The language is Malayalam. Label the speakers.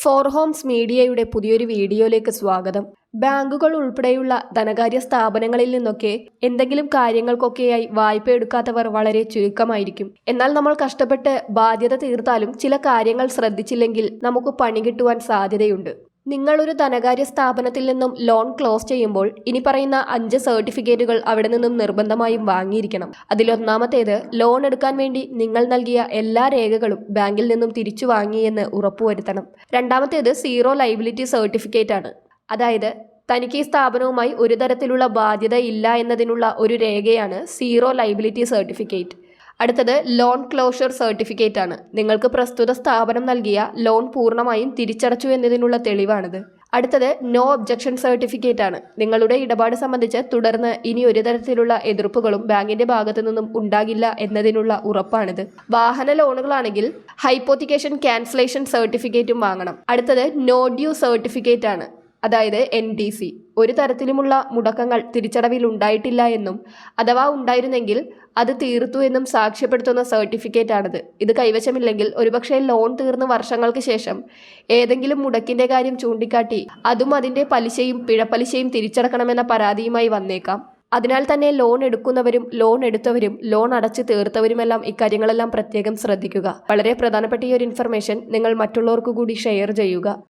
Speaker 1: ഫോർ ഹോംസ് മീഡിയയുടെ പുതിയൊരു വീഡിയോയിലേക്ക് സ്വാഗതം. ബാങ്കുകൾ ഉൾപ്പെടെയുള്ള ധനകാര്യ സ്ഥാപനങ്ങളിൽ നിന്നൊക്കെ എന്തെങ്കിലും കാര്യങ്ങൾക്കൊക്കെയായി വായ്പ എടുക്കാത്തവർ വളരെ ചുരുക്കമായിരിക്കും. എന്നാൽ നമ്മൾ കഷ്ടപ്പെട്ട് ബാധ്യത തീർത്താലും ചില കാര്യങ്ങൾ ശ്രദ്ധിച്ചില്ലെങ്കിൽ നമുക്ക് പണി കിട്ടുവാൻ സാധ്യതയുണ്ട്. നിങ്ങളൊരു ധനകാര്യ സ്ഥാപനത്തിൽ നിന്നും ലോൺ ക്ലോസ് ചെയ്യുമ്പോൾ ഇനി പറയുന്ന അഞ്ച് സർട്ടിഫിക്കറ്റുകൾ അവിടെ നിന്നും നിർബന്ധമായും വാങ്ങിയിരിക്കണം. അതിലൊന്നാമത്തേത് ലോൺ എടുക്കാൻ വേണ്ടി നിങ്ങൾ നൽകിയ എല്ലാ രേഖകളും ബാങ്കിൽ നിന്നും തിരിച്ചു വാങ്ങിയെന്ന് ഉറപ്പുവരുത്തണം. രണ്ടാമത്തേത് സീറോ ലൈബിലിറ്റി സർട്ടിഫിക്കറ്റ് ആണ് അതായത് തനിക്ക് ഈ സ്ഥാപനവുമായി ഒരു തരത്തിലുള്ള ബാധ്യത ഇല്ല എന്നതിനുള്ള ഒരു രേഖയാണ് സീറോ ലൈബിലിറ്റി സർട്ടിഫിക്കറ്റ്. അടുത്തത് ലോൺ ക്ലോഷർ സർട്ടിഫിക്കറ്റ് ആണ്. നിങ്ങൾക്ക് പ്രസ്തുത സ്ഥാപനം നൽകിയ ലോൺ പൂർണമായും തിരിച്ചടച്ചു എന്നതിനുള്ള തെളിവാണിത്. അടുത്തത് നോ ഒബ്ജക്ഷൻ സർട്ടിഫിക്കറ്റ് ആണ്. നിങ്ങളുടെ ഇടപാട് സംബന്ധിച്ച് തുടർന്ന് ഇനി ഒരു തരത്തിലുള്ള എതിർപ്പുകളും ബാങ്കിന്റെ ഭാഗത്തു നിന്നും ഉണ്ടാകില്ല എന്നതിനുള്ള ഉറപ്പാണിത്. വാഹന ലോണുകളാണെങ്കിൽ ഹൈപ്പോത്തിക്കേഷൻ ക്യാൻസലേഷൻ സർട്ടിഫിക്കറ്റും വാങ്ങണം. അടുത്തത് നോ ഡ്യൂ സർട്ടിഫിക്കറ്റ് ആണ്. അതായത് എൻ ഒരു തരത്തിലുമുള്ള മുടക്കങ്ങൾ തിരിച്ചടവിൽ ഉണ്ടായിട്ടില്ല എന്നും അഥവാ ഉണ്ടായിരുന്നെങ്കിൽ അത് തീർത്തു എന്നും സാക്ഷ്യപ്പെടുത്തുന്ന സർട്ടിഫിക്കറ്റാണിത്. ഇത് കൈവശമില്ലെങ്കിൽ ഒരുപക്ഷെ ലോൺ തീർന്ന് വർഷങ്ങൾക്ക് ശേഷം ഏതെങ്കിലും മുടക്കിന്റെ കാര്യം ചൂണ്ടിക്കാട്ടി അതും അതിന്റെ പലിശയും പിഴപ്പലിശയും തിരിച്ചടക്കണമെന്ന പരാതിയുമായി വന്നേക്കാം. അതിനാൽ തന്നെ ലോൺ എടുക്കുന്നവരും ലോൺ എടുത്തവരും ലോൺ അടച്ച് തീർത്തവരുമെല്ലാം ഇക്കാര്യങ്ങളെല്ലാം പ്രത്യേകം ശ്രദ്ധിക്കുക. വളരെ പ്രധാനപ്പെട്ട ഈ ഒരു ഇൻഫർമേഷൻ നിങ്ങൾ മറ്റുള്ളവർക്ക് കൂടി ഷെയർ ചെയ്യുക.